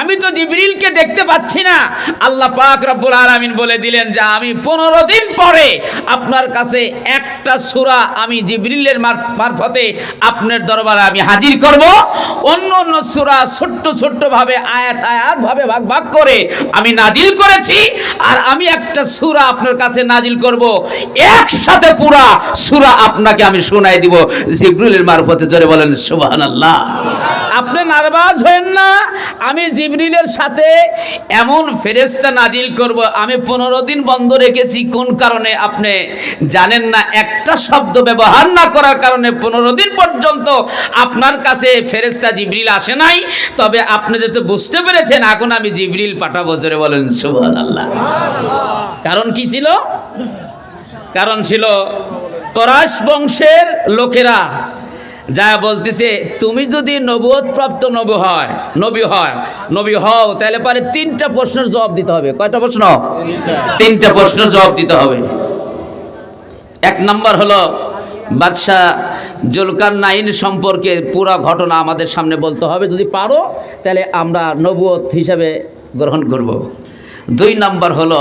আমি তো জিবরিলকে দেখতে পাচ্ছি না। আল্লাহ পাক রব্বুল আলামিন বলে দিলেন যে, আমি পনেরো দিন পরে আপনার কাছে একটা সূরা আমি জিবরিলের মারফতে আপনার দরবারে আমি হাজির করব। অন্য অন্য সূরা ছোট্ট ছোট্ট ভাবে আয়াত আয়াত ভাবে ভাগ ভাগ করে আমি নাজিল করেছি। আর আমি একটা সূরা আপনার কাছে নাজিল করব। একসাথে পুরা সূরা আপনাকে আমি শোনাই দিব। জিবরিলের মারফতে জোরে বলেন, সুবহানাল্লাহ। আপনি নার্ভাস হয়েন না, আমি জিবরিলের সাথে এমন ফেরেস্তা নাজিল করব, আমি পনেরো দিন বন্ধ রেখেছি, কোন কারণে আপনি জানেন না? একটা শব্দ ব্যবহার না করার কারণে পনেরো দিন পর্যন্ত আপনার কাছে ফেরেস্তা জিবরিল আসে নাই, তবে আপনি যেহেতু বুঝতে পেরেছেন, এখন আমি জিবরিল পাঠাবো, জোরে বলেন, সুবহানাল্লাহ। কারণ কি ছিল? কারণ ছিল করাস বংশের লোকেরা যা বলতেছে, তুমি যদি প্রাপ্ত নবী হয় নবী হয়, নবী হও, তাহলে পারে তিনটা প্রশ্নের জবাব দিতে হবে। কয়টা প্রশ্ন? তিনটা প্রশ্নের জবাব দিতে হবে। এক নম্বর হলো, বাদশাহ জুলকার নাইন সম্পর্কে পুরো ঘটনা আমাদের সামনে বলতে হবে। যদি পারো, তাহলে আমরা নবুয়ত হিসাবে গ্রহণ করব। দুই নম্বর হলো,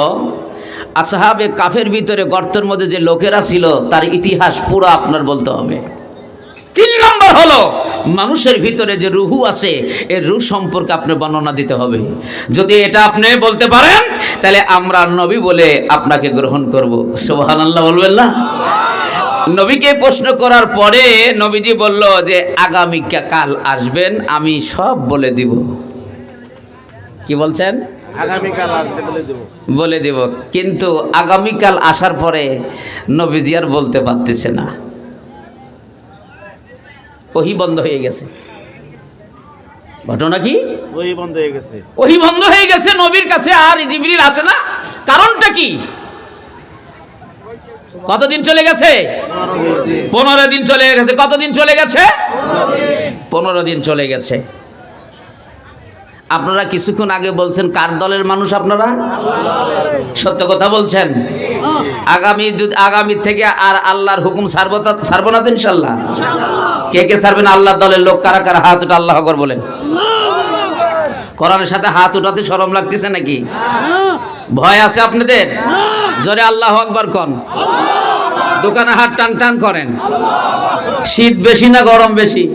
আসহাবে কাফের ভিতরে গর্তের মধ্যে যে লোকেরা ছিল, তার ইতিহাস পুরো আপনার বলতে হবে। তিন নম্বর হলো মানুষের ভিতরে যে রুহু আছে এর রুহ সম্পর্কে আপনি বর্ণনা দিতে হবে। যদি এটা আপনি বলতে পারেন তাহলে আমরা নবী বলে আপনাকে গ্রহণ করব। সুবহানাল্লাহ বলবেন না? নবীকে প্রশ্ন করার পরে নবীজি বলল যে আগামী কাল আসবেন আমি সব বলে দিব। কি বলছেন? আগামীকাল আসতে বলে দেবো। বলে দেব। কিন্তু আগামীকাল আসার পরে নবীজি আর বলতে পারতেছে না। ওহি বন্ধ হয়ে গেছে। ঘটনা কি? ওই বন্ধ হয়ে গেছে। ওহি বন্ধ হয়ে গেছে নবীর কাছে আর জিবরিল আসে না। কারণটা কি? কতদিন চলে গেছে? পনেরো দিন চলে গেছে। কতদিন চলে গেছে? পনেরো দিন চলে গেছে। আপনারা কিছুক্ষণ আগে বলছেন কার দলের মানুষ আপনারা? সত্য কথা বলছেন। আগামী যদি আগামী থেকে আর আল্লাহর হুকুম তা- না তো ইনশাল্লাহ কে কে ছাড়বেন আল্লাহর দলের লোক? কারা কারা হাত উঠে আল্লাহ আকবর বলেন। কোরআনের সাথে হাত উঠাতে শরম লাগতেছে নাকি? ভয় আছে আপনাদের? জোরে আল্লাহ আকবর কন। দোকানে হাত টান টান করেন। শীত বেশি না গরম বেশি?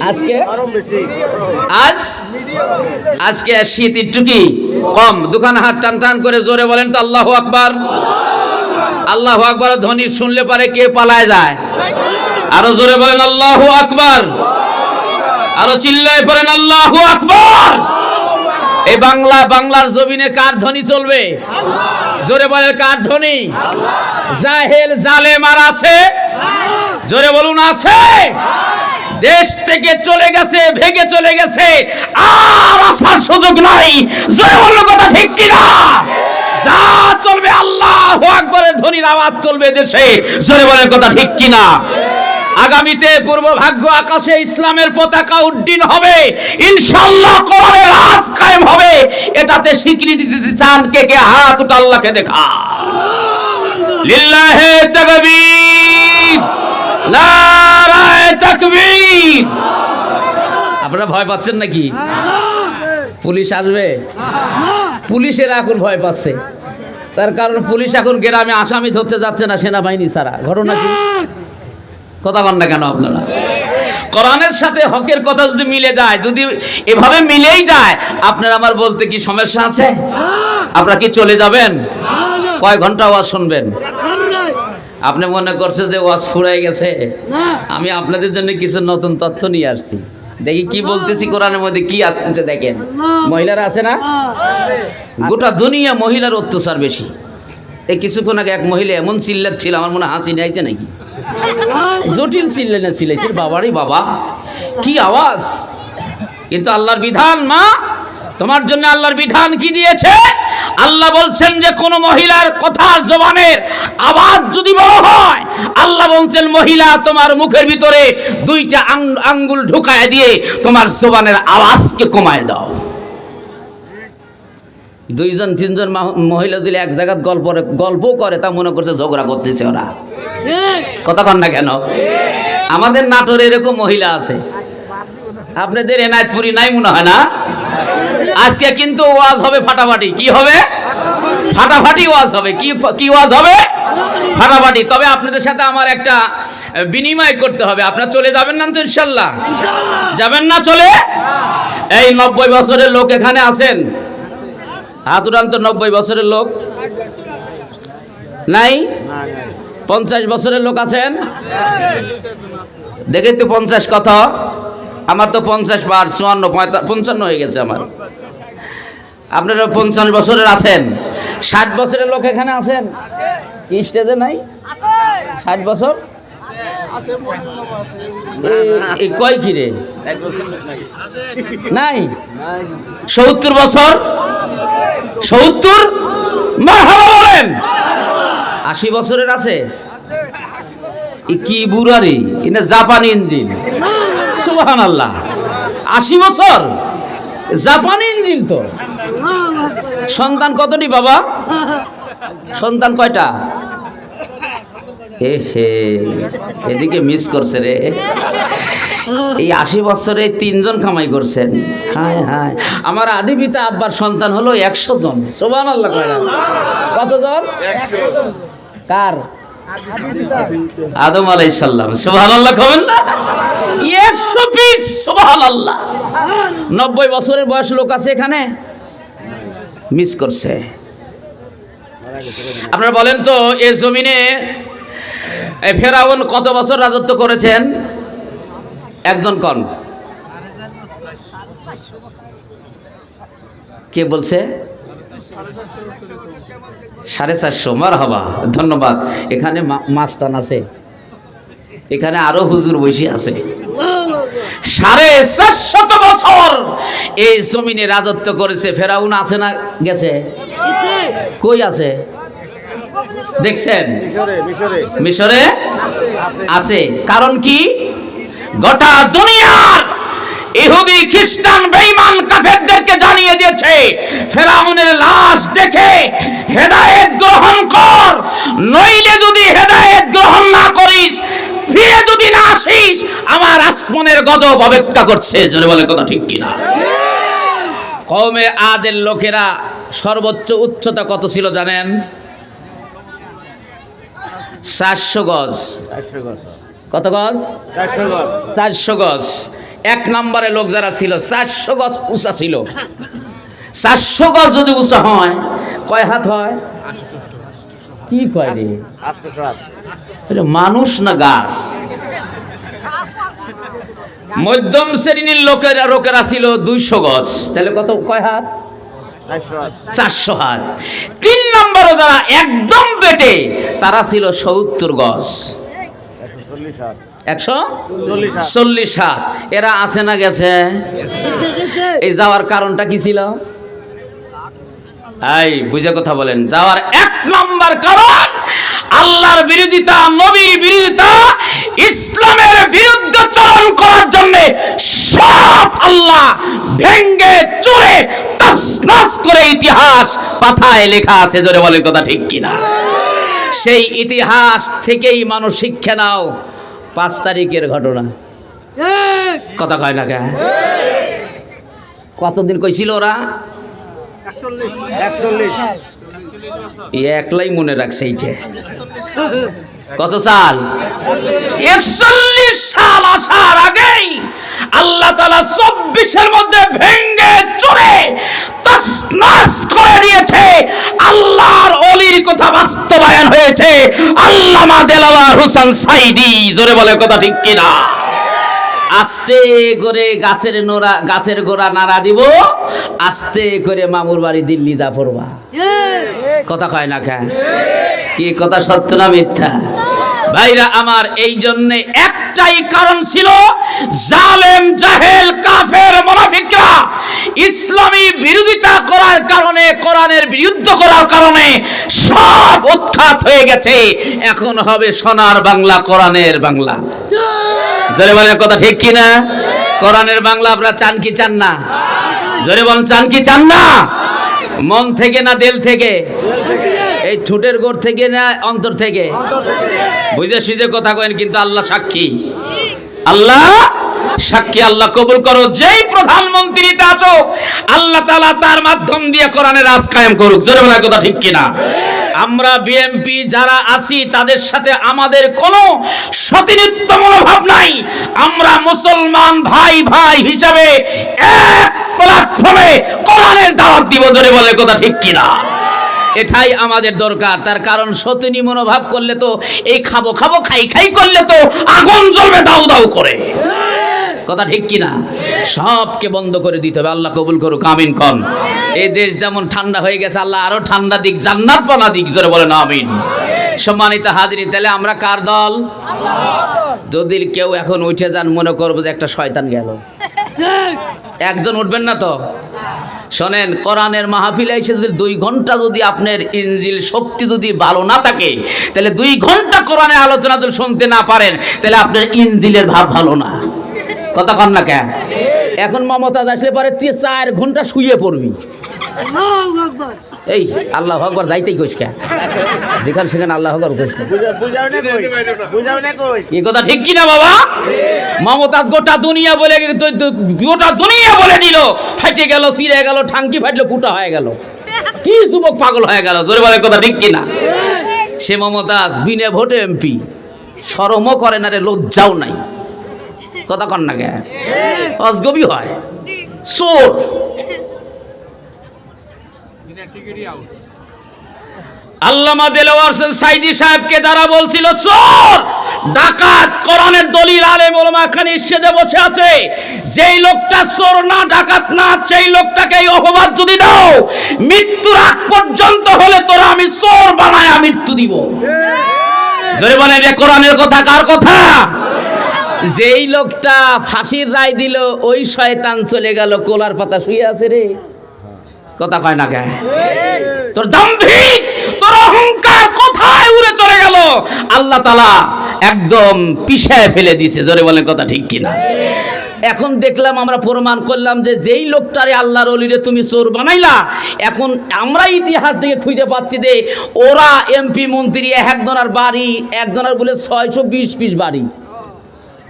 আজকে? আজ? আজকে শীত একটু কি? কম দোকানে হাত টান টান করে জোরে বলেন তো, আল্লাহ আকবার। আল্লাহ আকবার, ধ্বনি শুনলে পারে কে পালায় যায়। আরও জোরে বলেন, আল্লাহ আকবার। আরও চিল্লায় পড়েন, আল্লাহ আকবার। এই বাংলা, বাংলার জমিনে কার ধ্বনি চলবে? জোরে বলেন, কার ধ্বনি? জাহেল জালেম আর আছে? জোরে বলুন, আছে? দেশ থেকে চলে গেছে ভেগে চলে গেছে, আর আসার সুযোগ নাই। জোরে বলল কথা ঠিক কিনা? যা চলবে আল্লাহ আকবরের ধ্বনির আওয়াজ চলবে দেশে। জোরে বলার কথা ঠিক কিনা? আগামীতে পূর্ব ভাগ্য আকাশে ইসলামের পতাকা উড্ডীন হবে। ইনশাআল্লাহ কোরআনের রাজ কায়েম হবে। এটাতে স্বীকৃতি দিতে চান কে কে? হাত উঠা আল্লাহকে দেখা। লিল্লাহে তাকবীর। নারায়ে তাকবীর। আপনারা ভয় পাচ্ছেন নাকি? পুলিশ আসবে? পুলিশের এখন ভয় পাচ্ছে। তার কারণ পুলিশ এখন গ্রামে আসামি ধরতে যাচ্ছে না সেনাবাহিনী ছাড়া। ঘটনা কি? কথা বল না কেন আপনারা? কোরআনের সাথে হকের কথা যদি মিলে যায় যদি এভাবে মিলেই যায় আপনার আমার বলতে কি সমস্যা আছে? আপনারা কি চলে যাবেন? কয় ঘণ্টা ওয়াজ শুনবেন? আপনি মনে করছেন যে ওয়াজ ফুরাই গেছে? আমি আপনাদের জন্য কিছু নতুন তথ্য নিয়ে আসছি। দেখি কি বলতেছি কোরআনের মধ্যে কি আসছে দেখেন। মহিলারা আছে না? গোটা দুনিয়া মহিলার অত্যাচার বেশি। এই কিছুক্ষণ আগে এক মহিলা এমন চিল্লাচ্ছিল আমার মনে হাসি নিয়েছে নাকি? জটিল চিল্লে না চিল্লাইছে বাবারই বাবা। কি আওয়াজ? কিন্তু আল্লাহর বিধান মা। তোমার জন্য আল্লাহর বিধান কি দিয়েছে? আল্লাহ বলছেন যে কোন মহিলার কথা জবানের আওয়াজ যদি বড় হয় আল্লাহ বলছেন মহিলা তোমার মুখের ভিতরে দুইটা আঙ্গুল ঢুকায় দিয়ে তোমার জবানের আওয়াজকে কমায় দাও। দুইজন তিনজন মহিলা দিলে এক জায়গায় গল্প গল্প করে তা মনে করছে ঝগড়া করতেছে ওরা। কথা কন না কেন? আমাদের নাটোরে এরকম মহিলা আছে। আপনাদের এনায়তপুরি নাই মনে হয় না? আজকে কিন্তু ওয়াজ হবে ফাটাফাটি। কি হবে? ফাটাফাটি ওয়াজ হবে। কি কি ওয়াজ হবে? ফাটাফাটি। তবে আপনাদের সাথে আমার একটা বিনিময় করতে হবে। আপনারা চলে যাবেন না তো ইনশাল্লাহ? যাবেন না চলে? এই নব্বই বছরের লোক এখানে আছেন? হাত নব্বই বছরের লোক। নাই? পঞ্চাশ বছরের লোক আছেন? দেখে তো পঞ্চাশ কত আমার তো পঞ্চাশ বার, চুয়ান্ন পঞ্চান্ন হয়ে গেছে আমার। আপনারা পঞ্চান্ন বছরের আছেন। ষাট বছরের লোক এখানে আছেন? কি স্টেজে নাই? ষাট বছর? কয় কিরে? নাই? সত্তর বছর? সত্তর? বলেন। আশি বছরের আছে? কি বুড়ারি এটা জাপানি ইঞ্জিন। সুবাহান আল্লাহ আশি বছর? জাপানি ইঞ্জিন তো। সন্তান কতটি বাবা? সন্তান কয়টা? হে এদিকে মিস করছে রে। এই আশি বছরে তিনজন কামাই করছেন। হায় হায়। আমার আদি পিতা আব্বার সন্তান হলো একশো জন। সোবান আল্লাহ কতজন? কার? আদম আলাইসাল্লাম সোহান আল্লাহ খাবেন না? একশো পিস সোহান আল্লাহ নব্বই বছরের বয়স লোক আছে এখানে? মিস করছে। আপনারা বলেন তো, এ জমিনে ফেরাউন কত বছর রাজত্ব করেছেন? একজন কন। কে বলছে? সাড়ে চারশো মার হবা ধন্যবাদ। এখানে মাস্তান আছে। এখানে আরও হুজুর বসে আছে। সাড়ে চারশত বছর এই জমিনে রাজত্ব করেছে। ফেরাউন আছে না গেছে? কই আছে? দেখছেন? মিশরে? আছে। কারণ কি? গোটা দুনিয়ার ইহুদি খ্রিস্টান বেঈমান কাফেরদেরকে জানিয়ে দিয়েছে ফেরাউনের লাশ দেখে হেদায়েত গ্রহণ কর। নইলে যদি হেদায়েত গ্রহণ না করিস ফিরে যদি না আসিস আমার আসমানের গজব অপেক্ষা করছে। জোরে বলে কথা ঠিক কিনা? কওমে আদের লোকেরা সর্বোচ্চ উচ্চতা কত ছিল জানেন? চারশো গজ। কত গজ। চারশো গজ। এক নম্বরে লোক যারা ছিল, চারশো গজ উঁচা ছিল। চারশো গজ যদি উঁচা হয়, কয় হাত হয়? কি কয় রে? মানুষ না গাছ? মধ্যম শ্রেণির লোকেরা লোকেরা ছিল দুইশো গজ। তাহলে কত, কয় হাত? চারশো হাত। তিন নম্বরও যারা একদম বেটে, তারা ছিল সত্তর গজ। চল্লিশ আট একশো চল্লিশ হাত। এরা আছে না গেছে? এই যাওয়ার কারণটা কি ছিল? এই বুঝে কথা বলেন। যাওয়ার এক নম্বর কারণ আল্লাহর বিরোধিতা নবীর বিরোধিতা ইসলামের বিরুদ্ধে চরণ করার জন্য সব আল্লাহ ভেঙ্গে চুরে তসনস করে ইতিহাস পাথায় লেখা আছে। জোরে বলেন কথা ঠিক কিনা? সেই ইতিহাস থেকেই মানুষ শিক্ষা নাও। পাঁচ তারিখের ঘটনা। কথা কয় না কেন কতদিন কইছিল ওরা? একলাই মনে রাখছে এইটা। কত সাল? একচল্লিশ সাল আসার আগেই আল্লাহ তালা চব্বিশের মধ্যে ভেঙ্গে চড়ে তসনাস করে দিয়েছে। আল্লাহর অলির কথা বাস্তবায়ন হয়েছে। আল্লামা দেলাওয়ার হোসেন সাইদি জোরে বলে কথা ঠিক কিনা? আস্তে করে গাছের নোড়া গাছের গোড়া নাড়া দিব আস্তে করে মামুর বাড়ি দিল্লি দা পড়বা। কথা কয় না কেন কি কথা সত্য না মিথ্যা? ভাইরা, আমার এই জন্য একটাই কারণ ছিল, জালেম, জাহেল, কাফের, মুনাফিকরা ইসলামী বিরোধিতা করার কারণে, কোরআনের বিরুদ্ধ করার কারণে সব উৎখাত হয়ে গেছে। এখন হবে সোনার বাংলা, কোরআনের বাংলা। জোরে বলেন কথা ঠিক কি না? কোরআনের বাংলা আপনারা চান কি চান না? জোরে বলেন, চান কি চান না? মন থেকে না দিল থেকে? এই ঠোঁটের গোড় থেকে না অন্তর থেকে? বুঝে সুঝে কথা কেন কিন্তু আল্লাহ সাক্ষী। আল্লাহ সাক্ষী আল্লাহ কবুল করো। যেই প্রধানমন্ত্রীতে আছো আল্লাহ তাআলা তার মাধ্যম দিয়ে কোরআনের রাজ কায়েম করুক। জোরে বলা কথা ঠিক কিনা? আমরা বিএমপি যারা আছি তাদের সাথে আমাদের কোনো সতীনিত্ব মনোভাব নাই। আমরা মুসলমান ভাই ভাই হিসাবে এক প্ল্যাটফর্মে কোরআনের দাওয়াত দিব। জোরে বলে কথা ঠিক কিনা? এটাই আমাদের দরকার। তার কারণ সতিনী মনোভাব করলে তো, এই খাব খাব খাই খাই করলে তো আগুন জ্বলবে দাউ দাউ করে। কথা ঠিক কিনা? সবকে বন্ধ করে দিতে হবে। আল্লাহ কবুল করুক, আমিন কন। এই দেশ যেমন ঠান্ডা হয়ে গেছে, আল্লাহ আরও ঠান্ডা দিক জান্নাত বানা দিক, জোরে বলেন আমিন। সম্মানিত হাজিরি তাহলে আমরা কার দল? যদি কেউ এখন উঠে যান, মনে করব যে একটা শয়তান গেল। একজন উঠবেন না তো? শোনেন, কোরআনের মাহফিলে এসে যদি দুই ঘণ্টা যদি আপনার ইঞ্জিল শক্তি যদি ভালো না থাকে, তাহলে দুই ঘণ্টা কোরআনের আলোচনা যদি শুনতে না পারেন, তাহলে আপনার ইঞ্জিলের ভাব ভালো না। কথা কন না কেন? এখন মমতা আসলে পরে তুই চার ঘণ্টা শুয়ে পড়বি। এই আল্লাহ আকবর যাইতেই কইস কে? যেখানে সেখানে আল্লাহ আকবর কইস না। বুঝা- বুঝাও না কই? বুঝাও না কই? এই কথা ঠিক কিনা বাবা? মমতাজ গোটা দুনিয়া বলে গোটা দুনিয়া বলে দিল ফাইটে গেল ছিঁড়ে গেল ঠাঙ্কি ফাটলো ফুটা হয়ে গেল। কি যুবক পাগল হয়ে গেল জোরে বলে কথা ঠিক কিনা? সে মমতাজ বিনে ভোটে এমপি শরমও করে না রে লজ্জাও নাই। কথা কন না কে? অজগবি হয়। চোর। আল্লামা দেলোয়ার সাইদি সাহেবকে যারা বলছিল, চোর! ডাকাত দলিল, আলেম ওলামা খানি সেজে বসে আছে, যেই লোকটা চোর না, ডাকাত না, সেই লোকটাকে এই অপবাদ যদি দাও, মৃত্যুর আগ পর্যন্ত হলে তোরা আমি চোর বানায় মৃত্যু দিব। জোরে কোরআনের কথা কার কথা? যেই লোকটা ফাঁসির রায় দিল, ওই শয়তান চলে গেল, কোলার পাতা শুয়ে আছে রে। কথা কয় না কে? তোর দাম্ভিক তোর অহংকার কোথায় উড়ে চলে গেল? আল্লাহ তালা একদম পিছায় ফেলে দিয়েছে জোরে বলে কথা ঠিক কিনা? এখন দেখলাম আমরা প্রমাণ করলাম যে যেই লোকটারে আল্লাহর অলিরে তুমি চোর বানাইলা এখন আমরা ইতিহাস থেকে খুঁজে পাচ্ছি যে ওরা এমপি মন্ত্রী একজনের বাড়ি একজনের বলে ছয়শো বিশ পিস বাড়ি।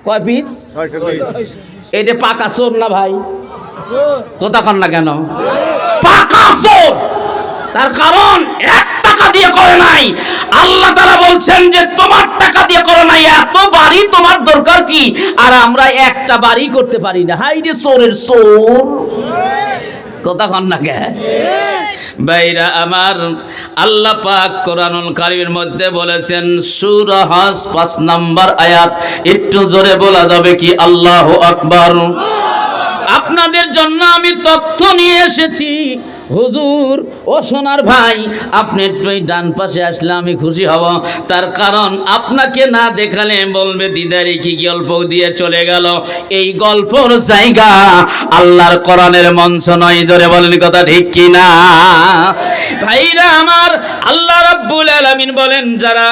কয় পিস। এটা পাকা চোর না ভাই? কথা কন না কেন? পাকা তার কারণ এক টাকা দিয়ে করে নাই। আল্লাহ তারা বলছেন যে, তোমার টাকা দিয়ে করে নাই, এত বাড়ি তোমার দরকার কি? আর আমরা একটা বাড়ি করতে পারি না। হাই রে চোরের চোর! কথা না কে আমার আল্লাহ পাক কোরআনুল কারিমের মধ্যে বলেছেন সূরা হজ নাম্বার আয়াত। একটু জোরে বলা যাবে কি? আল্লাহ আকবার। আপনাদের জন্য আমি তথ্য নিয়ে এসেছি। হুজুর ও সোনার ভাই, আপনি একটু ডান পাশে আসলে আমি খুশি হব। তার কারণ আপনাকে না দেখালে বলবে, দিদারি, কি গল্প দিয়ে চলে গেল? এই গল্পর জায়গা আল্লাহর কোরআনের মঞ্চ নয়, জোরে বলেন কথা ঠিক কি না? ভাইরা আমার, আল্লাহ রাব্বুল আলামিন বলেন, যারা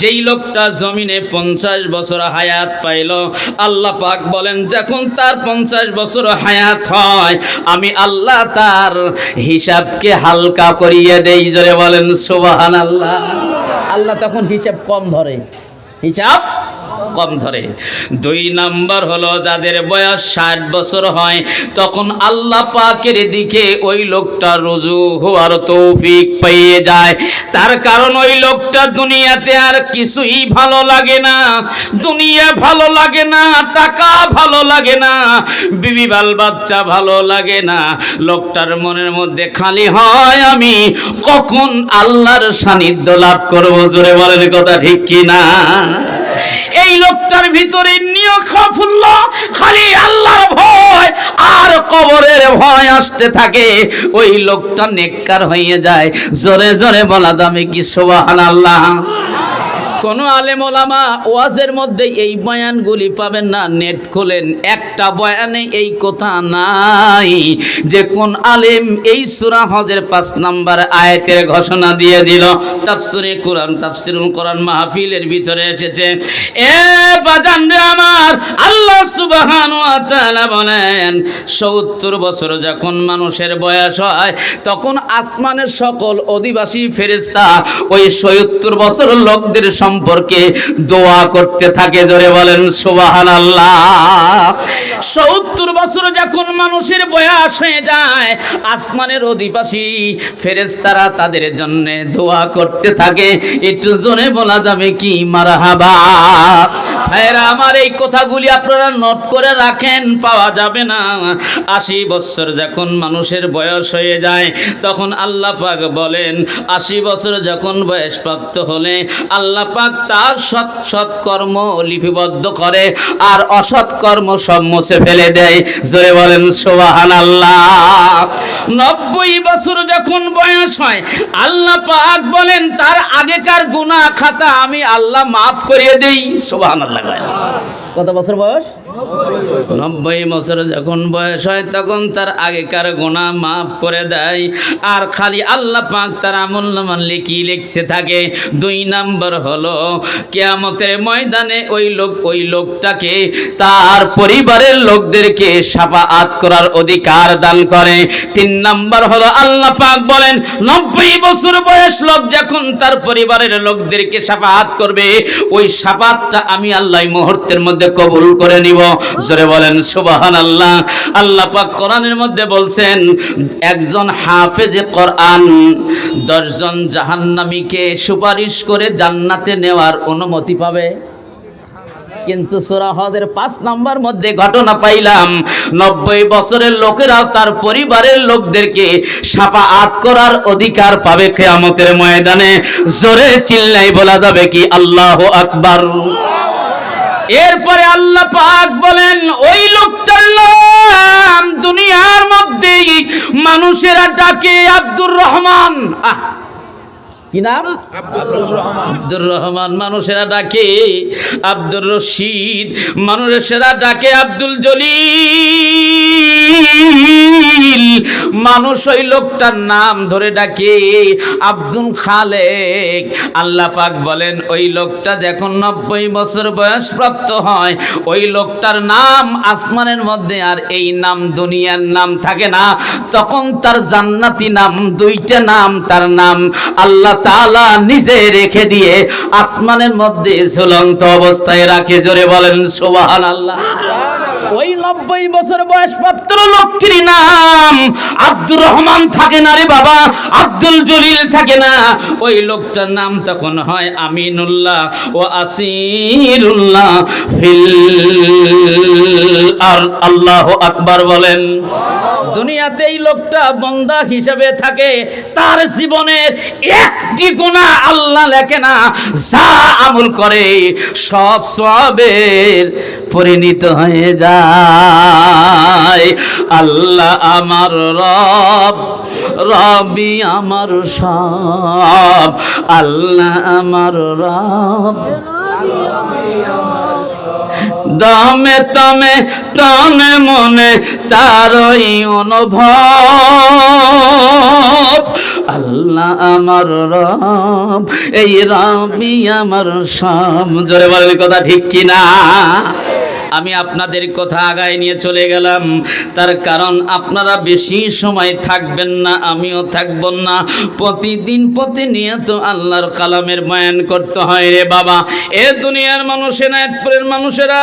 যেই লোকটা জমিনে পঞ্চাশ বছর হায়াত পাইল, আল্লাহ পাক বলেন, যখন তার পঞ্চাশ বছর হায়াত হয়, আমি আল্লাহ তার হিসাবকে হালকা করিয়ে দেই জোরে বলেন সুবাহান আল্লাহ আল্লাহ তখন হিসাব কম ধরে। হিসাব কম ধরে। দুই নাম্বার হলো, যাদের বয়স ষাট বছর হয়, তখন আল্লাহ পাকের দিকে ওই লোকটা রুজু হওয়ার তৌফিক পেয়ে যায়। তার কারণ ওই লোকটা দুনিয়াতে আর কিছুই ভালো লাগে না। দুনিয়া ভালো লাগে না, টাকা ভালো লাগে না, বিবি বাল বাচ্চা ভালো লাগে না। লোকটার মনের মধ্যে খালি হয়, আমি কখন আল্লাহর সান্নিধ্য লাভ করব? জোরে বলেন, কথা ঠিক কি না এই লোকটার ভিতরে নিয়খাফুল্ল খালি আল্লাহর ভয় আর কবরের ভয় আসতে থাকে। ওই লোকটা নেককার হয়ে যায়। জোরে জোরে বলা, দামে কি সোবাহান আল্লাহ কোন আলেম ওলামা ওয়াজের মধ্যে এই বয়ানগুলি পাবেন না। নেট খোলেন, একটা বয়ানে এই কথা নাই যে কোন আলেম এই সূরা হজের পাঁচ নাম্বার আয়াতের ঘোষণা দিয়ে দিল। তাফসিরে কোরআন, তাফসিরুল কোরআন মাহফিলের ভিতরে এসেছে। এ বাজান আমার, আল্লাহ সুবহান ওয়া তাআলা বলেন 70 বছর যখন মানুষের বয়স হয়, তখন আসমানের সকল অধিবাসী ফেরেশতা ওই 70 বছর লোকদের সম্পর্কে দোয়া করতে থাকে, জোরে বলেন সুবাহান আল্লাহ সত্তর বছর যখন মানুষের বয়স হয়ে যায়, আসমানের অধিবাসী ফেরেস্তারা তাদের জন্য দোয়া করতে থাকে, একটু জোরে বলা যাবে কি মারহাবা? ভাইরা, আমার এই কথাগুলি আপনারা নোট করে রাখেন, পাওয়া যাবে না। আশি বছর যখন মানুষের বয়স হয়ে যায়, তখন আল্লাহ পাক বলেন, আশি বছর যখন বয়স প্রাপ্ত হলে আল্লাহ পাক তার সৎ সৎ কর্ম লিপিবদ্ধ করে আর অসৎ কর্ম সব মুছে ফেলে দেয়। জোরে বলেন সোবাহান আল্লাহ নব্বই বছর যখন বয়স হয়, আল্লাহ পাক বলেন, তার আগেকার গুনাহ খাতা আমি আল্লাহ মাফ করিয়ে দেই। সোবাহান আল্লাহ কত বছর বয়স? নব্বই বছর যখন বয়স হয়, তখন তার আগেকার গোনা মাফ করে দেয়। আর খালি আল্লাহ পাক তার আমল নামান লিখি লিখতে থাকে। দুই নাম্বার হলো, কেয়ামতের ময়দানে ওই লোক ওই লোকটাকে তার পরিবারের লোকদেরকে সাফাআত করার অধিকার দান করে। তিন নাম্বার হলো, আল্লাহ পাক বলেন, নব্বই বছর বয়স লোক যখন তার পরিবারের লোকদেরকে সাফাআত করবে, ওই সাফাতটা আমি আল্লাহ মুহূর্তের মধ্যে কবুল করে নিব। জোরে বলেন সুবাহান আল্লাহ আল্লাহ পাক কোরআনের মধ্যে বলছেন, একজন হাফেজে কোরআন দশজন জাহান্নামীকে সুপারিশ করে জান্নাতে নেওয়ার অনুমতি পাবে। কিন্তু পাঁচ নাম্বার মধ্যে ঘটনা পাইলাম, নব্বই বছরের লোকেরাও তার পরিবারের লোকদেরকে সাফাআত করার অধিকার পাবে কেয়ামতের ময়দানে। জোরে চিল্লাই বলা যাবে কি, আল্লাহ আকবার। এরপরে আল্লাহ পাক বলেন ওই লোকটার নাম দুনিয়ার মধ্যেই মানুষেরা ডাকে আব্দুর রহমান। আহ কি নাম? আব্দুর রহমান। মানুষেরা ডাকে আব্দুর রশিদ। মানুষেরা ডাকে আব্দুল জলিল। মানুষ ওই লোকটার নাম ধরে ডাকে আব্দুল খালেক। আল্লাহ পাক বলেন, ওই লোকটা যখন নব্বই বছর বয়স প্রাপ্ত হয়, ওই লোকটার নাম আসমানের মধ্যে আর এই নাম দুনিয়ার নাম থাকে না। তখন তার জান্নাতি নাম, দুইটা নাম, তার নাম আল্লাহ তাআলা নিজে রেখে দিয়ে আসমানের মধ্যে ঝুলন্ত অবস্থায় রাখে। জোরে বলেন সুবহান আল্লাহ ওই নব্বই বছর বয়স পাত্র লোকটির নাম আব্দুর রহমান থাকে না রে বাবা, আব্দুল জলিল থাকে না। ওই লোকটার নাম তখন হয় আমিনুল্লাহ ও আসিরুল্লাহ ফিল আর আল্লাহ আকবার বলেন। দুনিয়াতে এই লোকটা বন্দা হিসেবে থাকে, তার জীবনের একটি গুণা আল্লাহ লেখে না, যা আমল করে সব সবের পরিণত হয়ে যায়। আল্লাহ আমার রব রবি আমার সব। আল্লাহ আমার রব। দমে তমে তনে মনে তারই অনুভব। আল্লাহ আমার রব, এই রবি আমার সব। জোরে বলেন কথা ঠিক কিনা? আমি আপনাদের কথা আগায় নিয়ে চলে গেলাম। তার কারণ আপনারা বেশি সময় থাকবেন না, আমিও থাকব না। প্রতিদিন প্রতিনিয়ত আল্লাহর কালামের বয়ান করতে হয় রে বাবা। এ দুনিয়ার মানুষেরা একপুরের মানুষেরা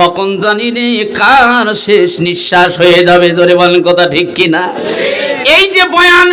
কখন জানি রে কার শেষ নিঃশ্বাস হয়ে যাবে, জোরে বলেন কথা ঠিক কিনা? এই যে বয়ান